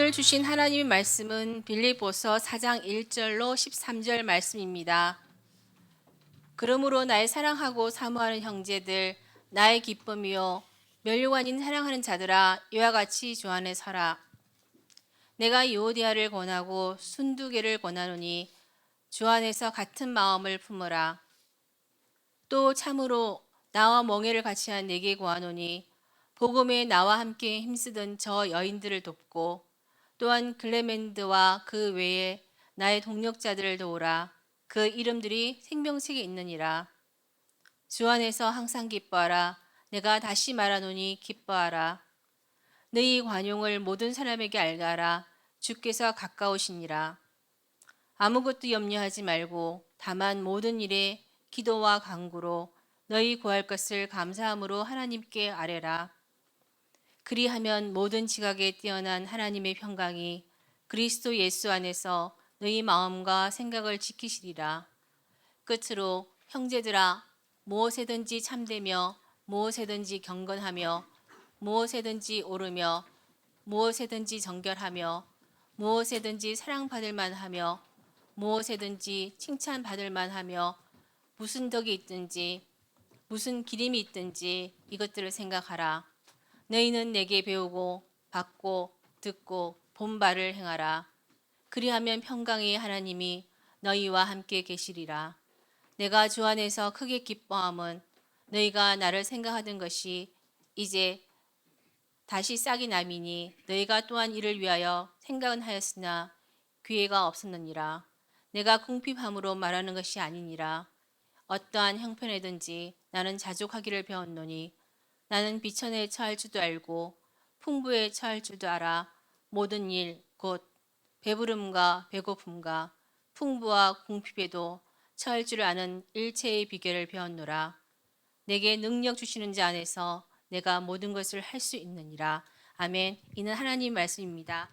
오늘 주신 하나님의 말씀은 빌립보서 4장 1절로 13절 말씀입니다. 그러므로 나의 사랑하고 사모하는 형제들 나의 기쁨이요 멸류관인 사랑하는 자들아 이와 같이 주 안에 서라 내가 요디아를 권하고 순두개를 권하노니 주 안에서 같은 마음을 품으라 또 참으로 나와 멍해를 같이 한 내게 구하노니 복음에 나와 함께 힘쓰던 저 여인들을 돕고 또한 글레멘드와 그 외에 나의 동력자들을 도우라. 그 이름들이 생명책에 있느니라. 주 안에서 항상 기뻐하라. 내가 다시 말하노니 기뻐하라. 너희 관용을 모든 사람에게 알가라. 주께서 가까우시니라. 아무것도 염려하지 말고 다만 모든 일에 기도와 간구로 너희 구할 것을 감사함으로 하나님께 아뢰라 그리하면 모든 지각에 뛰어난 하나님의 평강이 그리스도 예수 안에서 너희 마음과 생각을 지키시리라. 끝으로 형제들아 무엇에든지 참되며 무엇에든지 경건하며 무엇에든지 오르며 무엇에든지 정결하며 무엇에든지 사랑받을 만하며 무엇에든지 칭찬받을 만하며 무슨 덕이 있든지 무슨 기림이 있든지 이것들을 생각하라. 너희는 내게 배우고 받고 듣고 본 바를 행하라. 그리하면 평강의 하나님이 너희와 함께 계시리라. 내가 주 안에서 크게 기뻐함은 너희가 나를 생각하던 것이 이제 다시 싹이 남이니 너희가 또한 이를 위하여 생각은 하였으나 기회가 없었느니라. 내가 궁핍함으로 말하는 것이 아니니라. 어떠한 형편에든지 나는 자족하기를 배웠노니 나는 비천에 처할 줄도 알고 풍부에 처할 줄도 알아 모든 일 곧 배부름과 배고픔과 풍부와 궁핍에도 처할 줄 아는 일체의 비결을 배웠노라. 내게 능력 주시는 자 안에서 내가 모든 것을 할 수 있느니라. 아멘. 이는 하나님 말씀입니다.